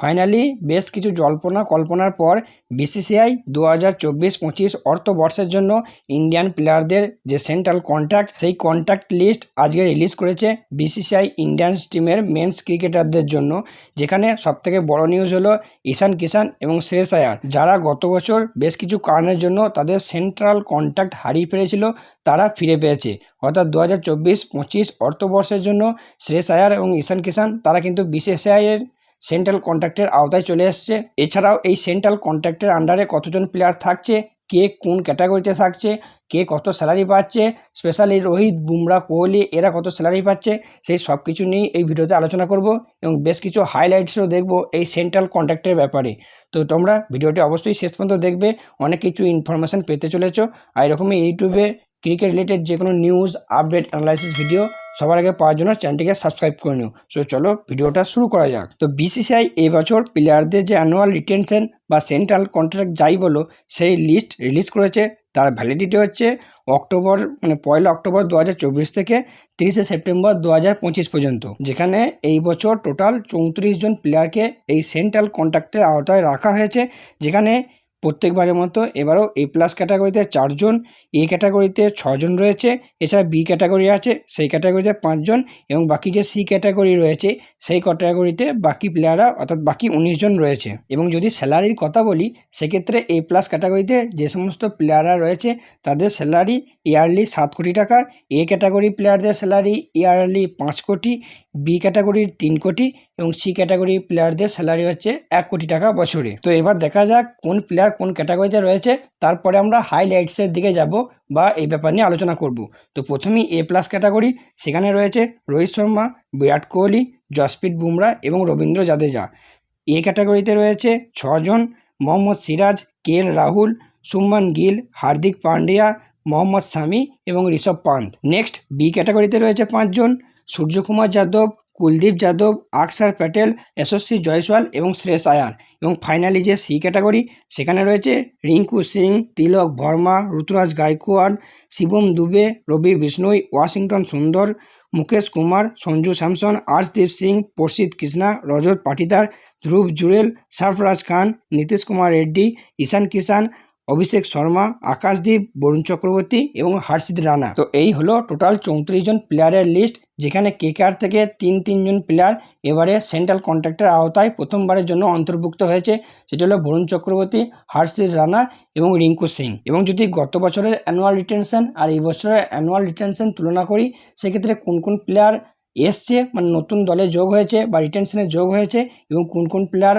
Finally বেশ কিছু জল্পনা কল্পনার পর বিসিসিআই দু হাজার চব্বিশ পঁচিশ অর্থবর্ষের জন্য ইন্ডিয়ান প্লেয়ারদের যে সেন্ট্রাল কন্ট্রাক্ট সেই কন্ট্রাক্ট লিস্ট আজকে রিলিজ করেছে বিসিসিআই ইন্ডিয়ান টিমের মেন্স ক্রিকেটারদের জন্য, যেখানে সবথেকে বড় নিউজ হলো ঈশান কিষান এবং শ্রেষ আয়ার। যারা গত বছর বেশ কিছু কারণের জন্য তাদের সেন্ট্রাল কন্ট্রাক্ট হারিয়ে ফেলেছিল, তারা ফিরে পেয়েছে। অর্থাৎ দু হাজার চব্বিশ পঁচিশ অর্থবর্ষের জন্য শ্রেয়স আয়ার এবং ঈশান কিষান, তারা কিন্তু বিসিসিআইয়ের সেন্ট্রাল কন্ট্রাক্টের আওতায় চলে এসছে। এছাড়াও এই সেন্ট্রাল কন্ট্রাক্টের আন্ডারে কতজন প্লেয়ার থাকছে, কে কোন ক্যাটাগরিতে থাকছে, কে কত স্যালারি পাচ্ছে স্পেশালি রোহিত, বুমরা, কোহলি, এরা কত স্যালারি পাচ্ছে, সেই সব কিছু নিয়েই এই ভিডিওতে আলোচনা করব এবং বেশ কিছু হাইলাইটসও দেখব এই সেন্ট্রাল কন্ট্রাক্টের ব্যাপারে। তো তোমরা ভিডিওটি অবশ্যই শেষ পর্যন্ত দেখবে, অনেক কিছু ইনফরমেশান পেতে চলেছো। আর এরকমই ইউটিউবে ক্রিকেট রিলেটেড যে কোনো নিউজ আপডেট অ্যানালাইসিস ভিডিও সবার আগে পাওয়ার জন্য চ্যানেলটিকে সাবস্ক্রাইব করে নিও। সো চলো ভিডিওটা শুরু করা যাক। তো বিসিসিআই এবছর প্লেয়ারদের যে অ্যানুয়াল রিটেনশন বা সেন্ট্রাল কন্ট্রাক্ট যাই বলো, সেই লিস্ট রিলিজ করেছে। তার ভ্যালিডিটি হচ্ছে অক্টোবর মানে পয়লা অক্টোবর দু হাজার চব্বিশ থেকে তিরিশে সেপ্টেম্বর দু হাজার পঁচিশ পর্যন্ত, যেখানে এই বছর টোটাল চৌত্রিশ জন প্লেয়ারকে এই সেন্ট্রাল কন্ট্রাক্টের আওতায় রাখা হয়েছে। যেখানে প্রত্যেকবারের মতো এবারও এ প্লাস ক্যাটাগরিতে চারজন এ ক্যাটাগরিতে ছজন রয়েছে, এছাড়া বি ক্যাটাগরি আছে, সেই ক্যাটাগরিতে পাঁচজন এবং বাকি যে সি ক্যাটাগরি রয়েছে, সেই ক্যাটাগরিতে বাকি প্লেয়াররা অর্থাৎ বাকি উনিশ জন রয়েছে। এবং যদি স্যালারির কথা বলি, সেক্ষেত্রে এ প্লাস ক্যাটাগরিতে যে সমস্ত প্লেয়াররা রয়েছে, তাদের স্যালারি ইয়ারলি সাত কোটি টাকা এ ক্যাটাগরি প্লেয়ারদের স্যালারি ইয়ারলি পাঁচ কোটি বি ক্যাটাগরির তিন কোটি এবং সি ক্যাটাগরির প্লেয়ারদের স্যালারি হচ্ছে এক কোটি টাকা বছরে। তো এবার দেখা যাক কোন প্লেয়ার কোন ক্যাটাগরিতে রয়েছে, তারপরে আমরা হাইলাইটসের দিকে যাব বা এই ব্যাপার নিয়ে আলোচনা করব। তো প্রথমেই এ প্লাস ক্যাটাগরি সেখানে রয়েছে রোহিত শর্মা, বিরাট কোহলি, জসপ্রীত বুমরা এবং রবীন্দ্র জাদেজা। এ ক্যাটাগরিতে রয়েছে ছজন, মোহাম্মদ সিরাজ, কে রাহুল সুমন গিল, হার্দিক পান্ডিয়া, মোহাম্মদ শামি এবং ঋষভ পান্ত নেক্সট বি ক্যাটাগরিতে রয়েছে পাঁচজন সূর্যকুমার যাদব, কুলদীপ যাদব, আকসার প্যাটেল যশস্বী জয়সওয়াল এবং শ্রেয়স আয়ার এবং ফাইনালি যে সি ক্যাটাগরি, সেখানে রয়েছে রিঙ্কু সিং, তিলক ভর্মা ঋতুরাজ গায়কোয়াড়, শিবম দুবে, রবি বিষ্ণুই, ওয়াশিংটন সুন্দর, মুকেশ কুমার, সঞ্জু স্যামসন, আর্শদীপ সিং প্রসিদ কৃষ্ণা, রজত পাটিদার, ধ্রুব জুরেল সরফরাজ খান, নীতিশ কুমার রেড্ডি, ঈশান কিষান অভিষেক শর্মা, আকাশদীপ, বরুণ চক্রবর্তী এবং হর্ষিত রানা। তো এই হলো টোটাল চৌত্রিশ জন প্লেয়ারের লিস্ট যেখানে কেকেআর থেকে তিন তিনজন প্লেয়ার এবারে সেন্ট্রাল কন্ট্রাক্টের আওতায় প্রথমবারের জন্য অন্তর্ভুক্ত হয়েছে। সেটি হলো বরুণ চক্রবর্তী, হর্ষিত রানা এবং রিঙ্কু সিং। এবং যদি গত বছরের অ্যানুয়াল রিটেনশন আর এই বছরের অ্যানুয়াল রিটেনশন তুলনা করি, সেক্ষেত্রে কোন কোন প্লেয়ার এসছে মানে নতুন দলে যোগ হয়েছে বা রিটেনশনে যোগ হয়েছে এবং কোন কোন প্লেয়ার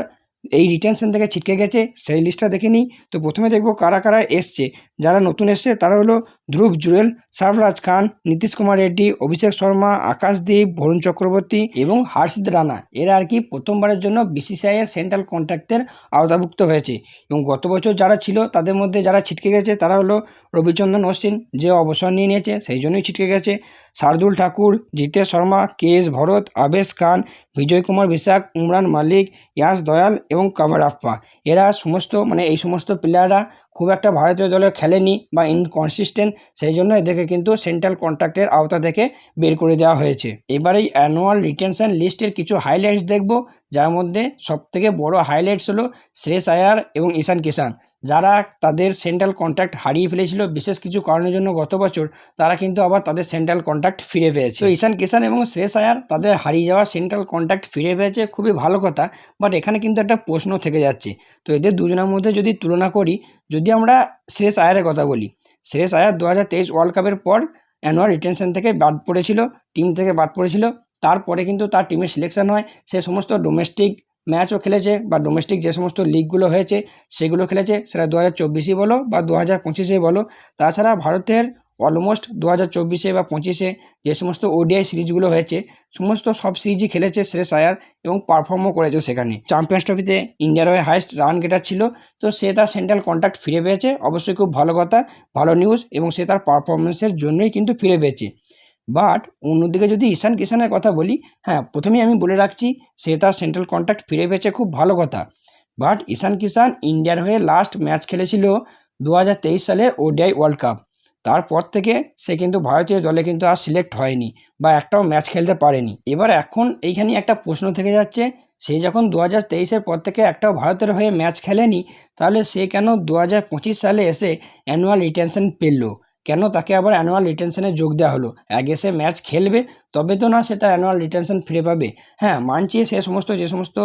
এই রিটেনশন থেকে ছিটকে গেছে, সেই লিস্টটা দেখে নিই। তো প্রথমে দেখব কারা কারা এসছে। যারা নতুন এসছে, তারা হলো ধ্রুব জুরেল সরফরাজ খান, নীতিশ কুমার রেড্ডি, অভিষেক শর্মা আকাশদীপ বরুণ চক্রবর্তী এবং হার্ষিদ রানা। এরা আর কি প্রথমবারের জন্য বিসিসিআই এর সেন্ট্রাল কন্ট্রাক্টের আওতাভুক্ত হয়েছে। এবং গত বছর যারা ছিল, তাদের মধ্যে যারা ছিটকে গেছে, তারা হলো রবিচন্দ্রন অশ্বিন, যে অবসর নিয়ে নিয়েছে, সেই জন্যই ছিটকে গেছে। শার্দুল ঠাকুর, জিতেশ শর্মা, কে এস ভরত, আবেশ খান, বিজয় কুমার বিশাখ উমরান মালিক, ইয়াস দয়াল এবং কাভার পা এরা সমস্ত মানে এই সমস্ত প্লেয়াররা খুব একটা ভারতীয় দলে খেলেনি বা ইনকনসিস্টেন্ট সেই জন্য এদেরকে কিন্তু সেন্ট্রাল কন্ট্রাক্টের আওতা থেকে বের করে দেওয়া হয়েছে। এবার এই অ্যানুয়াল রিটেনশন লিস্টের কিছু হাইলাইটস দেখব, যার মধ্যে সবথেকে বড় হাইলাইটস হলো শ্রেয়স আয়ার এবং ঈশান কিষান যারা তাদের সেন্ট্রাল কন্ট্রাক্ট হারিয়ে ফেলেছিল, বিশেষ কিছু কারণের জন্য গত বছর, তারা কিন্তু আবার তাদের সেন্ট্রাল কন্ট্রাক্ট ফিরে পেয়েছে। তো ঈশান কিষান এবং শ্রেয়স আয়ার তাদের হারিয়ে যাওয়া সেন্ট্রাল কন্ট্রাক্ট ফিরে পেয়েছে, খুবই ভালো কথা বাট এখানে কিন্তু একটা প্রশ্ন থেকে যাচ্ছে। তো এদের দুজনের মধ্যে যদি তুলনা করি যদি আমরা শ্রেষ আয়ারের কথা বলি শ্রেষ আয়ার দু হাজার তেইশ ওয়ার্ল্ড কাপের পর অ্যানুয়াল রিটেনশন থেকে বাদ পড়েছিল টিম থেকে বাদ পড়েছিল। তারপরে কিন্তু তার টিমের সিলেকশন হয়, সে সমস্ত ডোমেস্টিক ম্যাচও খেলেছে বা ডোমেস্টিক যে সমস্ত লিগগুলো হয়েছে, সেগুলো খেলেছে। সেটা দু হাজার চব্বিশে বলো বা দু হাজার পঁচিশে বলো। তাছাড়া ভারতের অলমোস্ট দু হাজার চব্বিশে বা পঁচিশে যে সমস্ত ওডিআই সিরিজগুলো হয়েছে, সমস্ত সব সিরিজই খেলেছে শ্রেয়স আয়ার এবং পারফর্মও করেছে সেখানে। চ্যাম্পিয়ন্স ট্রফিতে ইন্ডিয়ার হয়ে হাইস্ট রান গেটার ছিল, তো সে তার সেন্ট্রাল কন্ট্রাক্ট ফিরে পেয়েছে। অবশ্যই খুব ভালো কথা, ভালো নিউজ এবং সে তার পারফরমেন্সের জন্যই কিন্তু ফিরে পেয়েছে। বাট অন্যদিকে যদি ঈশান কিষানের কথা বলি হ্যাঁ প্রথমেই আমি বলে রাখছি, সে তার সেন্ট্রাল কন্ট্রাক্ট ফিরে পেয়েছে খুব ভালো কথা। বাট ঈশান কিষান ইন্ডিয়ার হয়ে লাস্ট ম্যাচ খেলেছিল দু হাজার তেইশ সালের ওডিআই ওয়ার্ল্ড কাপ তারপর থেকে সে কিন্তু ভারতীয় দলে কিন্তু আর সিলেক্ট হয়নি বা একটাও ম্যাচ খেলতে পারেনি। এবার এখন এইখানে একটা প্রশ্ন থেকে যাচ্ছে, সে যখন দু হাজার তেইশের পর থেকে একটাও ভারতের হয়ে ম্যাচ খেলেনি, তাহলে সে কেন দু হাজার পঁচিশ সালে এসে অ্যানুয়াল রিটেনশন পেল? কেন তাকে আবার অ্যানুয়াল রিটেনশনে যোগ দেওয়া হলো? আগে সে ম্যাচ খেলবে, তবে তো না সে তার অ্যানুয়াল রিটেনশন ফিরে পাবে। হ্যাঁ মানছি সে সমস্ত, যে সমস্ত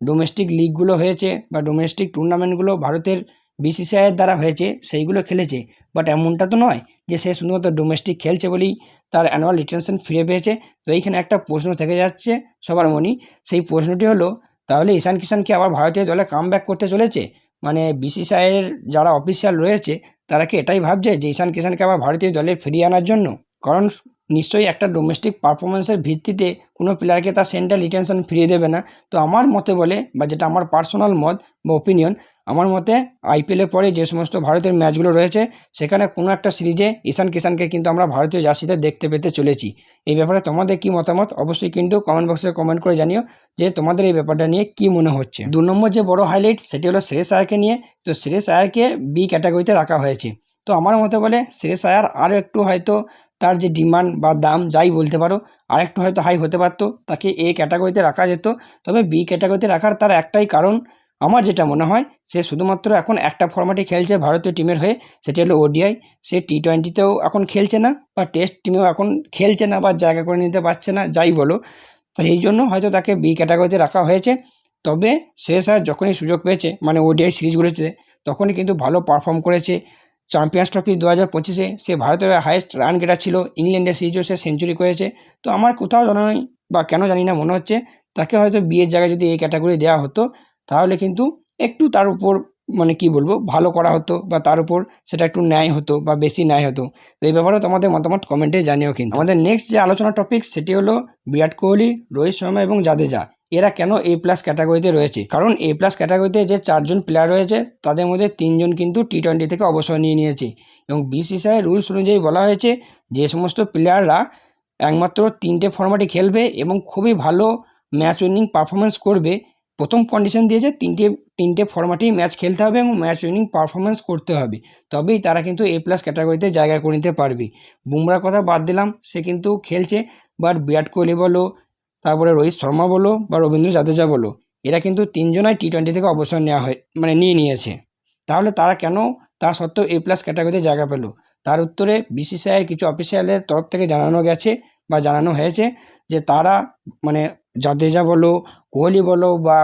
ডোমেস্টিক লিগগুলো হয়েছে বা ডোমেস্টিক টুর্নামেন্টগুলো ভারতের বিসিসিআইয়ের দ্বারা হয়েছে, সেইগুলো খেলেছে বাট এমনটা তো নয় যে সে শুধুমাত্র ডোমেস্টিক খেলছে বলেই তার অ্যানুয়াল রিটেনশন ফিরে পেয়েছে। তো এইখানে একটা প্রশ্ন থেকে যাচ্ছে সবার মনেই সেই প্রশ্নটি হলো, তাহলে ঈশান কিষান কি আবার ভারতীয় দলে কাম করতে চলেছে? মানে বিসিসিআইয়ের যারা অফিসিয়াল রয়েছে, তারা কি এটাই ভাবছে যে ঈশান কিষানকে আবার ভারতীয় দলে ফিরিয়ে আনার জন্য? কারণ নিশ্চয়ই একটা ডোমেস্টিক পারফরমেন্সের ভিত্তিতে কোনো প্লেয়ারকে তার সেন্ট্রাল রিটেনশন ফিরিয়ে দেবে না। তো আমার মতে বলে, বা যেটা আমার পার্সোনাল মত বা ওপিনিয়ন আমার মতে আইপিএলের পরে যে সমস্ত ভারতের ম্যাচগুলো রয়েছে, সেখানে কোনো একটা সিরিজে ঈশান কিষানকে কিন্তু আমরা ভারতীয় জার্সিতে দেখতে পেতে চলেছি। এই ব্যাপারে তোমাদের কি মতামত? অবশ্যই কিন্তু কমেন্ট বক্সে কমেন্ট করে জানিও যে তোমাদের এই ব্যাপারটা নিয়ে কি মনে হচ্ছে। দু নম্বর যে বড় হাইলাইট সেটি হলো শ্রেয়স আয়ারকে নিয়ে। তো শ্রেয়স আয়ারকে বি ক্যাটাগরিতে রাখা হয়েছে। তো আমার মতে বলে, শ্রেয়স আয়ার আরও একটু হয়তো তার যে ডিমান্ড বা দাম, যাই বলতে পারো, আরেকটু হয়তো হাই হতে পারতো, তাকে এ ক্যাটাগরিতে রাখা যেত। তবে বি ক্যাটাগরিতে রাখার তার একটাই কারণ, আমার যেটা মনে হয়, সে শুধুমাত্র এখন একটা ফর্ম্যাটে খেলছে ভারতীয় টিমের হয়ে, সেটি হলো ওডিআই সে টি টোয়েন্টিতেও এখন খেলছে না, বা টেস্ট টিমেও এখন খেলছে না, বা জায়গা করে নিতে পারছে না, যাই বলো। তো এই জন্য হয়তো তাকে বি ক্যাটাগরিতে রাখা হয়েছে। তবে সে স্যার যখনই সুযোগ পেয়েছে মানে ওডিআই সিরিজগুলোতে তখনই কিন্তু ভালো পারফর্ম করেছে। চ্যাম্পিয়ন্স ট্রফি দু হাজার পঁচিশে সে ভারতের হায়েস্ট রান গেটার ছিল ইংল্যান্ডের সিরিজও সে সেঞ্চুরি করেছে। তো আমার কোথাও জানা নেই বা কেন জানি না মনে হচ্ছে, তাকে হয়তো বিয়ের জায়গায় যদি এই ক্যাটাগরি দেওয়া হতো, তাহলে কিন্তু একটু তার উপর মানে কি বলব, ভালো করা হতো বা তার উপর সেটা একটু ন্যায় হতো বা বেশি ন্যায় হতো। তো এই ব্যাপারে তোমাদের মতামত কমেন্টে জানিও কিন্তু। আমাদের নেক্সট যে আলোচনা টপিক সেটি হলো বিরাট কোহলি, রোহিত শর্মা এবং জাদেজা। এরা কেন এ প্লাস ক্যাটাগরিতে রয়েছে? কারণ এ প্লাস ক্যাটাগরিতে যে চারজন প্লেয়ার রয়েছে, তাদের মধ্যে তিনজন কিন্তু টি টোয়েন্টি থেকে অবসর নিয়ে নিয়েছে। এবং বিসিসিআই রুলস অনুযায়ী বলা হয়েছে, যে সমস্ত প্লেয়াররা একমাত্র তিনটে ফর্ম্যাটে খেলবে এবং খুবই ভালো ম্যাচ উইনিং পারফরমেন্স করবে। প্রথম কন্ডিশন দিয়েছে, তিনটে তিনটে ফর্ম্যাটেই ম্যাচ খেলতে হবে এবং ম্যাচ উইনিং পারফরমেন্স করতে হবে। তবেই তারা কিন্তু এ প্লাস ক্যাটাগরিতে জায়গা করে নিতে পারবে। বুমরার কথা বাদ দিলাম, সে কিন্তু খেলছে। বাট বিরাট কোহলি বলো তারপরে রোহিত শর্মা বলো বা রবীন্দ্র জাদেজা বলো, এরা কিন্তু তিনজনাই টি টোয়েন্টি থেকে অবসর নেওয়া হয় মানে নিয়ে নিয়েছে। তাহলে তারা কেন তা সত্ত্বেও এ প্লাস ক্যাটাগরিতে জায়গা পেল? তার উত্তরে বিসিসিআইয়ের কিছু অফিসিয়ালের তরফ থেকে জানানো গেছে বা জানানো হয়েছে যে তারা মানে জাদেজা বলো, কোহলি বলো বা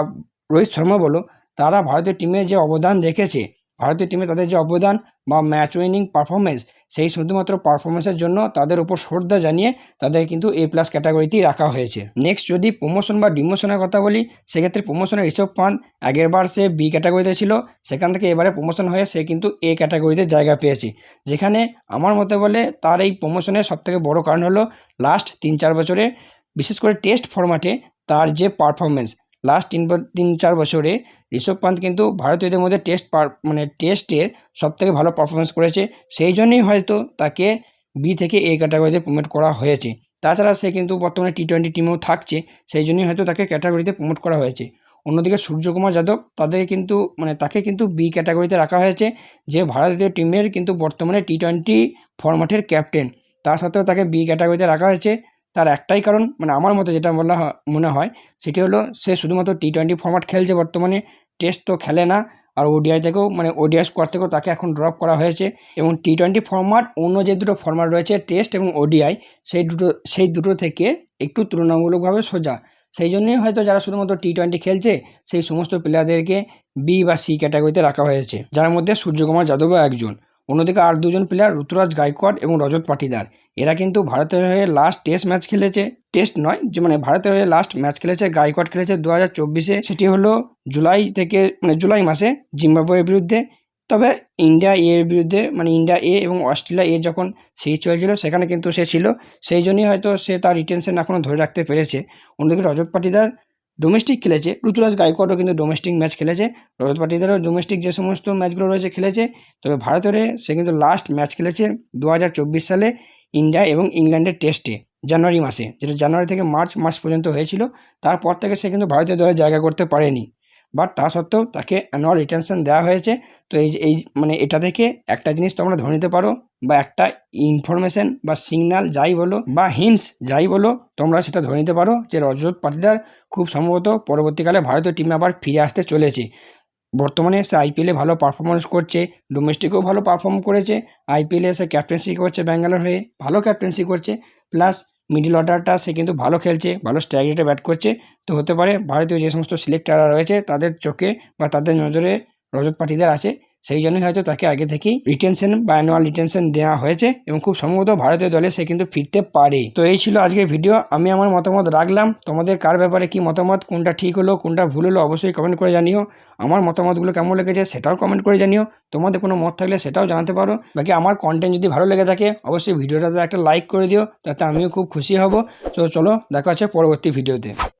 রোহিত শর্মা বলো, তারা ভারতীয় টিমে যে অবদান রেখেছে, ভারতীয় টিমে তাদের যে অবদান বা ম্যাচ উইনিং পারফরমেন্স সেই শুধুমাত্র পারফরমেন্সের জন্য তাদের উপর শ্রদ্ধা জানিয়ে তাদের কিন্তু এ প্লাস ক্যাটাগরিতেই রাখা হয়েছে। নেক্সট যদি প্রমোশন বা ডিমোশনের কথা বলি, সেক্ষেত্রে প্রমোশনের ঋষভ পান্ত আগেরবার সে বি ক্যাটাগরিতে ছিল, সেখান থেকে এবারে প্রমোশন হয়ে সে কিন্তু এ ক্যাটাগরিতে জায়গা পেয়েছে। যেখানে আমার মতে বলে তার এই প্রমোশনের সবথেকে বড় কারণ হলো লাস্ট তিন চার বছরে বিশেষ করে টেস্ট ফরম্যাটে তার যে পারফরমেন্স লাস্ট তিন তিন চার বছরে ঋষভ পান্ত কিন্তু ভারতীয়দের মধ্যে টেস্ট মানে টেস্টের সবথেকে ভালো পারফরমেন্স করেছে। সেই জন্যই হয়তো তাকে বি থেকে এ ক্যাটাগরিতে প্রমোট করা হয়েছে। তাছাড়া সে কিন্তু বর্তমানে টি টোয়েন্টি টিমেও থাকছে। সেই জন্যই হয়তো তাকে ক্যাটাগরিতে প্রমোট করা হয়েছে। অন্যদিকে সূর্যকুমার যাদব তাদের কিন্তু মানে তাকে কিন্তু বি ক্যাটাগরিতে রাখা হয়েছে, যে ভারতীয় টিমের কিন্তু বর্তমানে টি টোয়েন্টি ফরম্যাটের ক্যাপ্টেন তা সত্ত্বেও তাকে বি ক্যাটাগরিতে রাখা হয়েছে। তার একটাই কারণ মানে আমার মতে যেটা বলা মনে হয়, সেটি হলো সে শুধুমাত্র টি টোয়েন্টি ফর্ম্যাট খেলছে বর্তমানে টেস্ট তো খেলে না, আর ওডিআই থেকেও মানে ওডিআই স্কোয়ার থেকেও তাকে এখন ড্রপ করা হয়েছে, এবং টি টোয়েন্টি ফর্ম্যাট অন্য যে দুটো ফর্ম্যাট রয়েছে টেস্ট এবং ওডিআই সেই দুটো সেই দুটো থেকে একটু তুলনামূলকভাবে সোজা। সেই জন্যই হয়তো যারা শুধুমাত্র টি টোয়েন্টি খেলছে, সেই সমস্ত প্লেয়ারদেরকে বি বা সি ক্যাটাগরিতে রাখা হয়েছে, যার মধ্যে সূর্যকুমার যাদবও একজন। অন্যদিকে আর দুজন প্লেয়ার ঋতুরাজ গাইকোয়াড এবং রজত পাটিদার। এরা কিন্তু ভারতের হয়ে লাস্ট টেস্ট ম্যাচ খেলেছে। টেস্ট নয়, যে মানে ভারতের হয়ে লাস্ট ম্যাচ খেলেছে, গাইকোয়াড খেলেছে দু হাজার চব্বিশে। সেটি হলো জুলাই থেকে মানে জুলাই মাসে জিম্বাবুয়ের বিরুদ্ধে। তবে ইন্ডিয়া এর বিরুদ্ধে মানে ইন্ডিয়া এ এবং অস্ট্রেলিয়া এ যখন সিরিজ চলছিল, সেখানে কিন্তু সে ছিল। সেই জন্যই হয়তো সে তার রিটেনশন এখনও ধরে রাখতে পেরেছে। অন্যদিকে রজত পাটিদার ডোমেস্টিক খেলেছে, ঋতুরাজ গায়কোয়াড়ও কিন্তু ডোমেস্টিক ম্যাচ খেলেছে, রজত পাটিদারও ডোমেস্টিক যে সমস্ত ম্যাচগুলো রয়েছে খেলেছে, তবে ভারতের সে কিন্তু লাস্ট ম্যাচ খেলেছে দু হাজার চব্বিশ সালে ইন্ডিয়া এবং ইংল্যান্ডের টেস্টে জানুয়ারি মাসে, যেটা জানুয়ারি থেকে মার্চ মাস পর্যন্ত হয়েছিল, তারপর থেকে সে কিন্তু ভারতীয় দলে জায়গা করতে পারেনি। বাট তা সত্ত্বেও তাকে অ্যানুয়াল রিটেনশন দেওয়া হয়েছে। তো এই এই মানে এটা থেকে একটা জিনিস তোমরা ধরে নিতে পারো বা একটা ইনফরমেশন বা সিগন্যাল যাই বলো বা হিন্টস যাই বলো তোমরা সেটা ধরে নিতে পারো যে রজত পাটিদার খুব সম্ভবত পরবর্তীকালে ভারতীয় টিমে আবার ফিরে আসতে চলেছে। বর্তমানে সে আইপিএলে ভালো পারফরমেন্স করছে ডোমেস্টিকেও ভালো পারফর্ম করেছে আইপিএলে সে ক্যাপ্টেন্সি করছে ব্যাঙ্গালোর হয়ে, ভালো ক্যাপ্টেন্সি করছে। প্লাস মিডল অর্ডারটা সে কিন্তু ভালো খেলছে, ভালো স্ট্রাইক রেটে ব্যাট করছে। তো হতে পারে ভারতীয় যে সমস্ত সিলেক্টাররা রয়েছে, তাদের চোখে বা তাদের নজরে রজত পাটিদার আছে। সেই জন্যই হয়তো তাকে আগে থেকেই রিটেনশন বা অ্যানুয়াল রিটেনশন দেওয়া হয়েছে এবং খুব সম্ভবত ভারতীয় দলে সে কিন্তু ফিরতে পারে। তো এই ছিল আজকের ভিডিও আমি আমার মতামত রাখলাম। তোমাদের কার ব্যাপারে কি মতামত, কোনটা ঠিক হলো, কোনটা ভুল হলো, অবশ্যই কমেন্ট করে জানিও। আমার মতামতগুলো কেমন লেগেছে সেটাও কমেন্ট করে জানিও। তোমাদের কোনো মত থাকলে সেটাও জানাতে পারো। বাকি আমার কন্টেন্ট যদি ভালো লেগে থাকে, অবশ্যই ভিডিওটাতে একটা লাইক করে দিও। তাতে আমিও খুব খুশি হব। তো চলো, দেখা হচ্ছে পরবর্তী ভিডিওতে